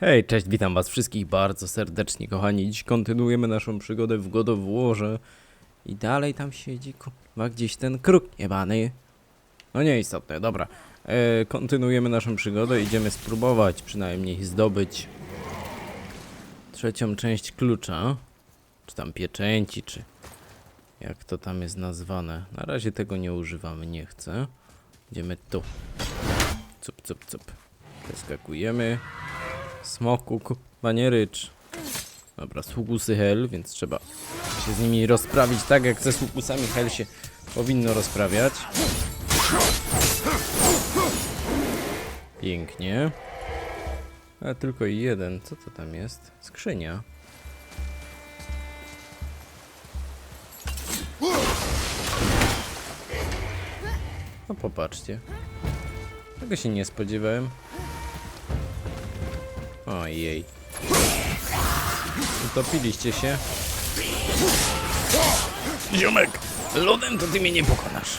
Hej, cześć, witam was wszystkich bardzo serdecznie, kochani. Dziś kontynuujemy naszą przygodę w God of Warze. I dalej tam siedzi, kurwa, gdzieś ten kruk niebany. No nieistotne, dobra. E, kontynuujemy naszą przygodę, idziemy spróbować przynajmniej zdobyć trzecią część klucza. Czy tam pieczęci, czy jak to tam jest nazwane. Na razie tego nie używamy, nie chcę. Idziemy tu. Cup, cup, cup. Przeskakujemy. Smoku, kurwa nie rycz. Dobra, sługusy hel, więc trzeba się z nimi rozprawić tak, jak ze sługusami hel się powinno rozprawiać. Pięknie. A tylko jeden, co to tam jest? Skrzynia. No popatrzcie. Tego się nie spodziewałem. Ojej. Utopiliście się. Ziomek, lodem to ty mnie nie pokonasz.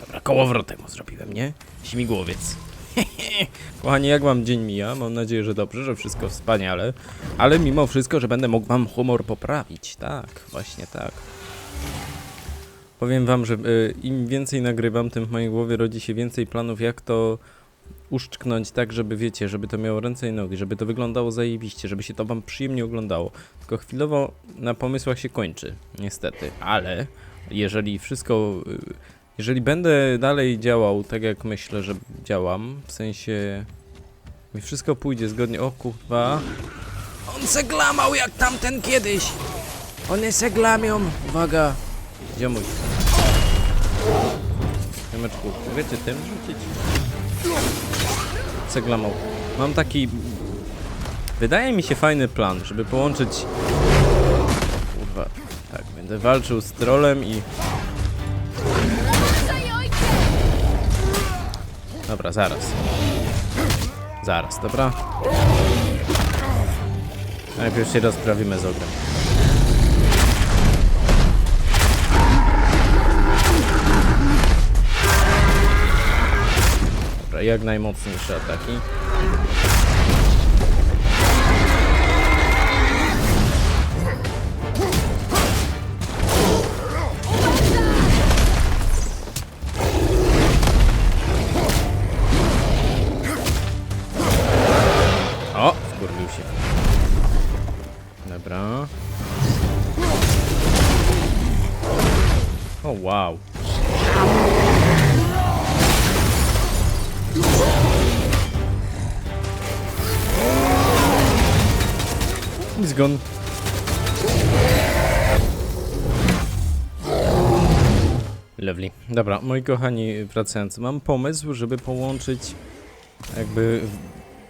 Dobra, kołowrotem zrobiłem, nie? Śmigłowiec. Kochani, jak wam dzień mija? Mam nadzieję, że dobrze, że wszystko wspaniale. Ale mimo wszystko, że będę mógł wam humor poprawić. Tak, właśnie tak. Powiem wam, że y, im więcej nagrywam, tym w mojej głowie rodzi się więcej planów, jak to uszczknąć tak, żeby wiecie, żeby to miało ręce i nogi, żeby to wyglądało zajebiście, żeby się to wam przyjemnie oglądało. Tylko chwilowo na pomysłach się kończy, niestety, ale jeżeli wszystko, jeżeli będę dalej działał tak jak myślę, że działam, w sensie mi wszystko pójdzie zgodnie, o kurwa, on se glamał jak tamten kiedyś, one se glamią, uwaga, ziomuś. Ziomeczku, wiecie tym rzucić? Ceglamą. Mam taki... Wydaje mi się fajny plan, żeby połączyć... Kurwa, tak, będę walczył z trolem i... Dobra, zaraz. Zaraz, dobra? Najpierw się rozprawimy z ogrem. Jak najmocniejsze ataki. Zgon. Lovely. Dobra, moi kochani, wracając, mam pomysł, żeby połączyć jakby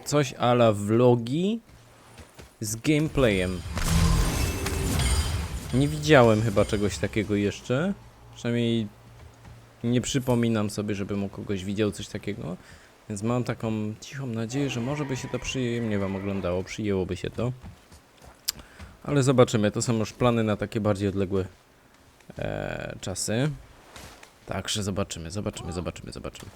coś ala vlogi z gameplayem. Nie widziałem chyba czegoś takiego jeszcze. Przynajmniej nie przypominam sobie, żebym u kogoś widział coś takiego. Więc mam taką cichą nadzieję, że może by się to przyjemnie wam oglądało, przyjęłoby się to. Ale zobaczymy, to są już plany na takie bardziej odległe e, czasy. Także zobaczymy, zobaczymy, zobaczymy, zobaczymy.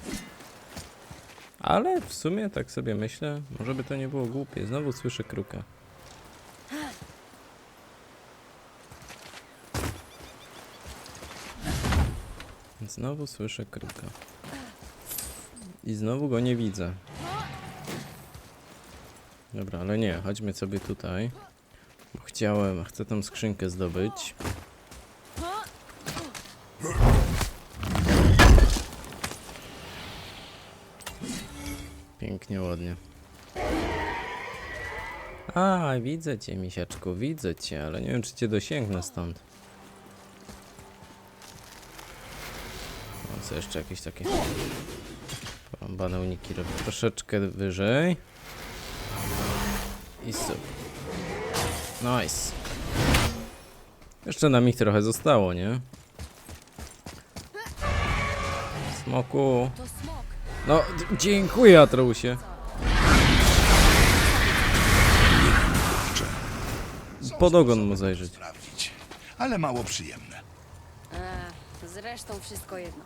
Ale w sumie tak sobie myślę, może by to nie było głupie. Znowu słyszę kruka. Znowu słyszę kruka. I znowu go nie widzę. Dobra, ale nie, chodźmy sobie tutaj. Chciałem, chcę tą skrzynkę zdobyć. Pięknie, ładnie. A, widzę cię, misiaczku, widzę cię, ale nie wiem, czy cię dosięgnę stąd. Co jeszcze jakieś takie porąbane uniki robię troszeczkę wyżej. I super. Nice. Jeszcze nam ich trochę zostało, nie? Smoku. No, dziękuję, Atreusie. Pod ogon mu zajrzeć. Ale mało przyjemne. Zresztą wszystko jedno.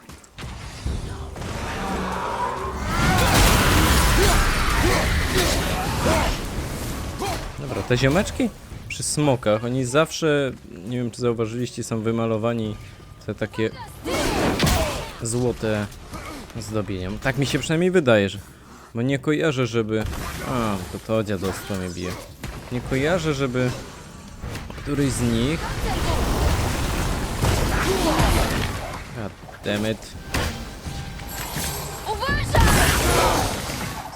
Dobra, te ziomeczki? Przy smokach, oni zawsze, nie wiem czy zauważyliście, są wymalowani te takie złote zdobieniem. Tak mi się przynajmniej wydaje, że... Bo nie kojarzę, żeby... A, to to dziadostwo mnie bije. Nie kojarzę, żeby któryś z nich... God damn it.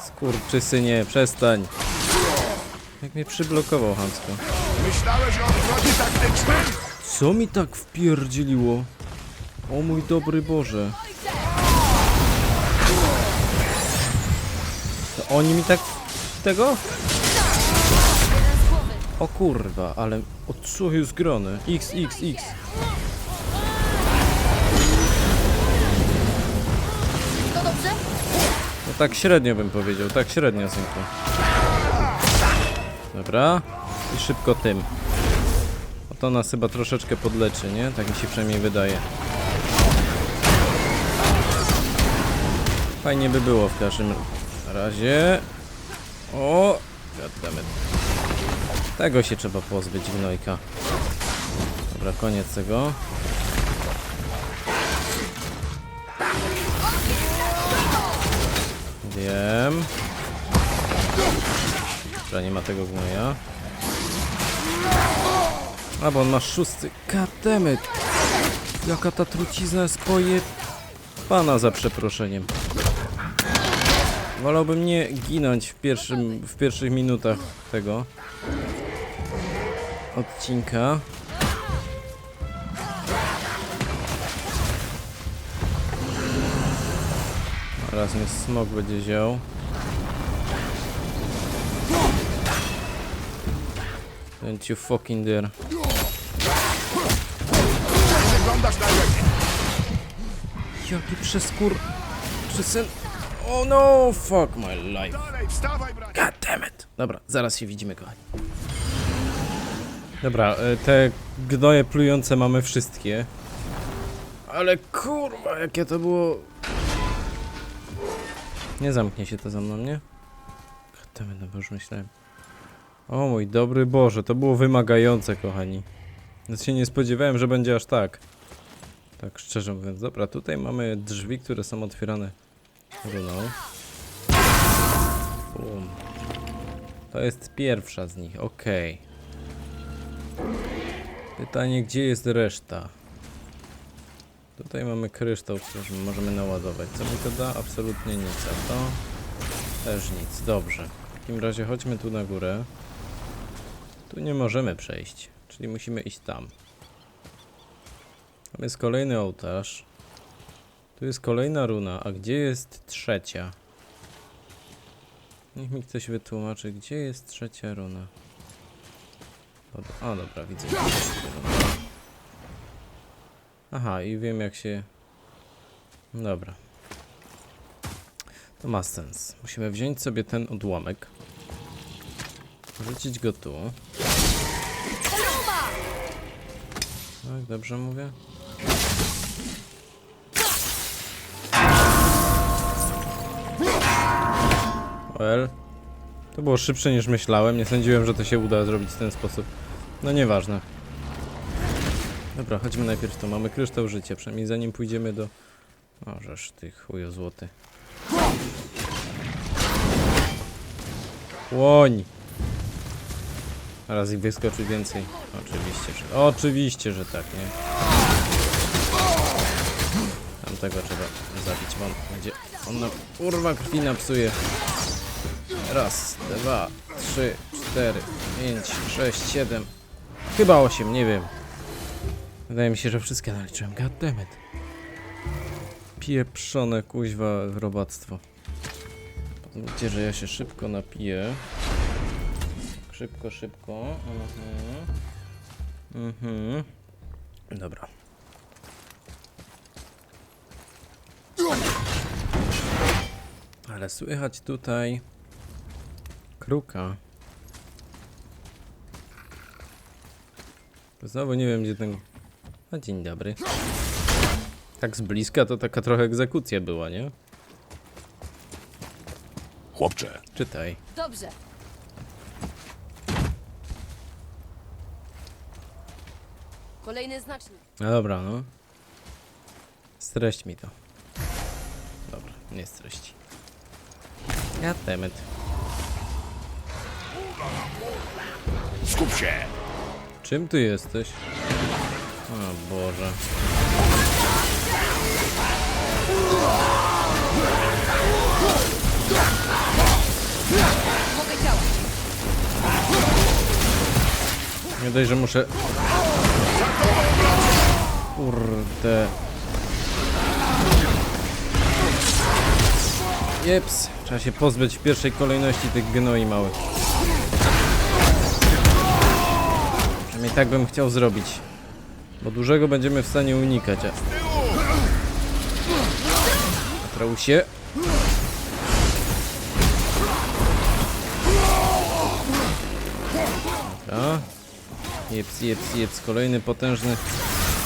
Skurczysynie, przestań. Jak mnie przyblokował Hansko. Myślałeś o odwrocie taktycznym? Co mi tak wpierdzieliło? O mój dobry Boże. To oni mi tak tego? O kurwa, ale o co jest grone? X, X, X. To dobrze? No tak średnio bym powiedział, tak średnio synku. Dobra. I szybko tym. O to nas chyba troszeczkę podleczy, nie? Tak mi się przynajmniej wydaje. Fajnie by było w każdym razie. O! Goddammit. Tego się trzeba pozbyć, gnojka. Dobra, koniec tego. Wiem. Dobra, nie ma tego gnoja. A, bo on ma szósty. Katemet! Jaka ta trucizna jest poje... Pana za przeproszeniem. Wolałbym nie ginąć w, pierwszym, w pierwszych minutach tego odcinka. Teraz mnie smog będzie wziął. Don't you fucking dare. Jaki przeskór... Przesyn... Oh no, fuck my life. God damn it. Dobra, zaraz się widzimy, kochani. Dobra, e, te gnoje plujące mamy wszystkie. Ale kurwa, jakie to było... Nie zamknie się to za mną, nie? God damn it, no bo już myślałem. O mój dobry Boże, to było wymagające, kochani. Nawet się nie spodziewałem, że będzie aż tak. Tak szczerze mówiąc. Dobra, tutaj mamy drzwi, które są otwierane runą. Bum. To jest pierwsza z nich, okej. Pytanie, gdzie jest reszta? Tutaj mamy kryształ, który możemy naładować. Co mi to da? Absolutnie nic, a to też nic. Dobrze. W takim razie chodźmy tu na górę. Tu nie możemy przejść, czyli musimy iść tam. Tam jest kolejny ołtarz. Tu jest kolejna runa, a gdzie jest trzecia? Niech mi ktoś wytłumaczy, gdzie jest trzecia runa. O, o dobra, widzę. Aha, i wiem jak się... Dobra. To ma sens. Musimy wziąć sobie ten odłamek. Rzucić go tu. Tak, dobrze mówię? Well, to było szybsze niż myślałem. Nie sądziłem, że to się uda zrobić w ten sposób. No nieważne. Dobra, chodźmy najpierw tu. Mamy kryształ życia, przynajmniej zanim pójdziemy do... O, żeż ty chujo złoty. Łoń! Teraz ich wyskoczy więcej. Oczywiście, że... Oczywiście, że tak, nie? Tamtego trzeba zabić, on będzie... On nam kurwa krwi napsuje. Raz, dwa, trzy, cztery, pięć, sześć, siedem. Chyba osiem, nie wiem. Wydaje mi się, że wszystkie naliczyłem. Goddammit. Pieprzone kuźwa robactwo. Pozwólcie, że ja się szybko napiję. Szybko, szybko. Mhm. Mhm. Dobra. Ale słychać tutaj kruka. Znowu nie wiem gdzie ten... A dzień dobry. Tak z bliska to taka trochę egzekucja była, nie? Chłopcze, Czytaj. Dobrze. Kolejny znacznik. No dobra, no. Streść mi to. Dobra, nie streści. Ja temet. Skup się! Czym ty jesteś? O Boże. Mogę działać. Nie dość, że muszę... Kurde. Jeps. Trzeba się pozbyć w pierwszej kolejności tych gnoi małych. Przynajmniej tak bym chciał zrobić. Bo dużego będziemy w stanie unikać. A... Atrausie. Dobra. Jeps, jeps, jeps. Kolejny potężny.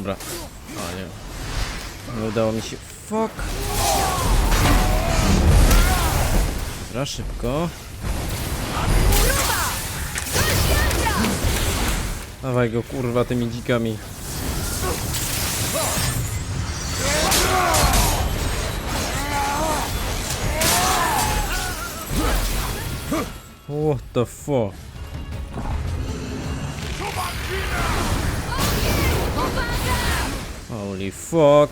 Dobra. O nie. Nie udało mi się. Fuck. Dobra, szybko. Dawaj go kurwa tymi dzikami. What the fuck? Holy fuck.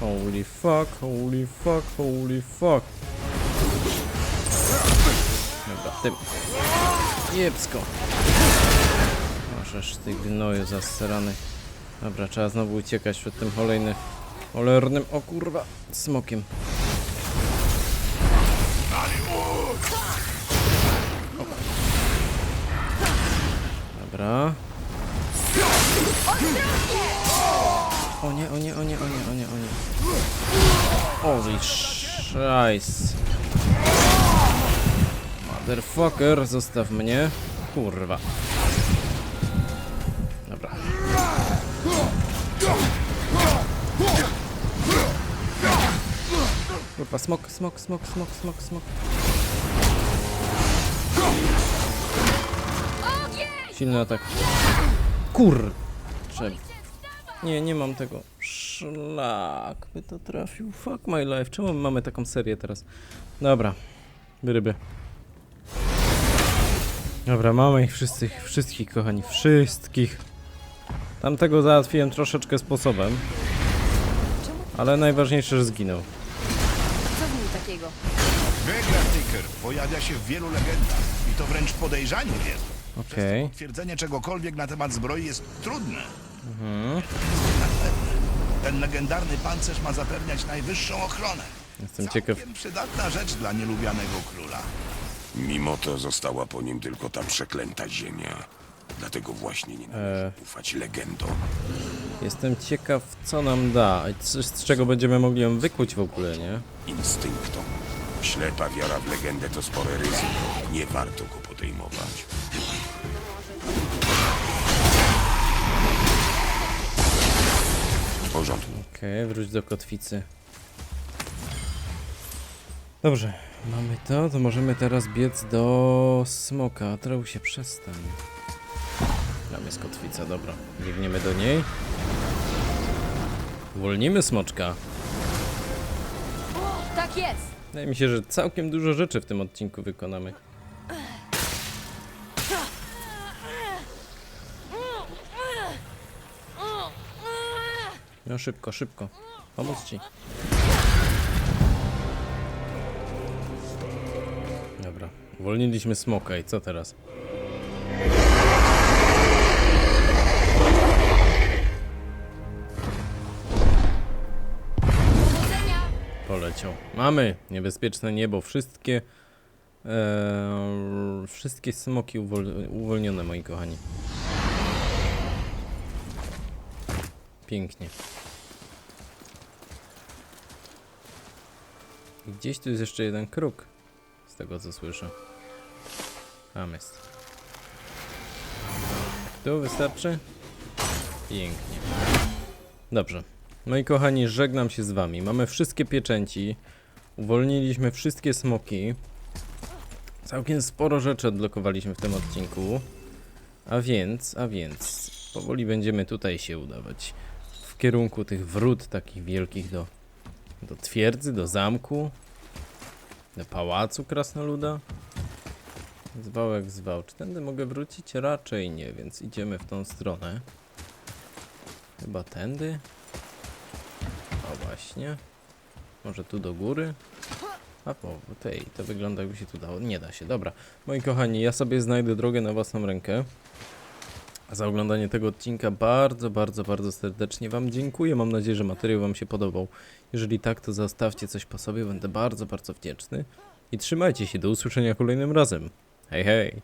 Holy fuck, holy fuck, holy fuck. Dobra, tym. Jebsko. Możesz ty gnoju zasrany. Dobra, trzeba znowu uciekać przed tym kolejnym cholernym, o kurwa, smokiem. Dobra. O nie, o nie, o nie, o nie, o nie, o nie. Holy scheiß. Motherfucker, zostaw mnie. Kurwa. Dobra. Kurwa, smok, smok, smok, smok, smok, smok. Silny atak. Kur... Czem? Nie, nie mam tego. Szlak by to trafił. Fuck my life. Czemu my mamy taką serię teraz? Dobra. Ryby. Dobra, mamy ich wszystkich, wszystkich kochani, wszystkich. Tamtego załatwiłem troszeczkę sposobem. Ale najważniejsze, że zginął. Co w nim takiego? Wygra Ticker pojawia się w wielu legendach i to wręcz podejrzanie wielu. Okej. Potwierdzenie czegokolwiek na temat zbroi jest trudne. Mhm. Ten legendarny pancerz ma zapewniać najwyższą ochronę. Jestem ciekaw. Całkiem przydatna rzecz dla nielubianego króla. Mimo to została po nim tylko ta przeklęta ziemia. Dlatego właśnie nie należy E. ufać legendom. Jestem ciekaw, co nam da. i Coś, z czego będziemy mogli ją wykuć w ogóle, nie? Instynktom. Ślepa wiara w legendę to spore ryzyko. Nie warto go podejmować. Porządku. Okej, wróć do kotwicy. Dobrze, mamy to, to możemy teraz biec do smoka. Trał się przestań. Tam jest kotwica, dobra. Biegniemy do niej. Uwolnimy smoczka. Tak jest! Wydaje mi się, że całkiem dużo rzeczy w tym odcinku wykonamy. No szybko, szybko. Pomóc ci. Dobra, uwolniliśmy smoka i co teraz? Poleciał. Mamy niebezpieczne niebo. Wszystkie. E, wszystkie smoki uwol, uwolnione, moi kochani. Pięknie. I gdzieś tu jest jeszcze jeden kruk. Z tego co słyszę. Tam jest. Tu wystarczy? Pięknie. Dobrze. Moi kochani, żegnam się z wami. Mamy wszystkie pieczęci. Uwolniliśmy wszystkie smoki. Całkiem sporo rzeczy odblokowaliśmy w tym odcinku. A więc, a więc, powoli będziemy tutaj się udawać. Kierunku tych wrót takich wielkich do, do twierdzy, do zamku. Do pałacu krasnoluda. Zwał jak zwał. Czy tędy mogę wrócić? Raczej nie, więc idziemy w tą stronę. Chyba tędy. O właśnie. Może tu do góry? A po tej, to wygląda jakby się tu dało. Nie da się, dobra. Moi kochani, ja sobie znajdę drogę na własną rękę. Za oglądanie tego odcinka bardzo, bardzo, bardzo serdecznie Wam dziękuję. Mam nadzieję, że materiał Wam się podobał. Jeżeli tak, to zostawcie coś po sobie, będę bardzo, bardzo wdzięczny. I trzymajcie się, do usłyszenia kolejnym razem. Hej, hej!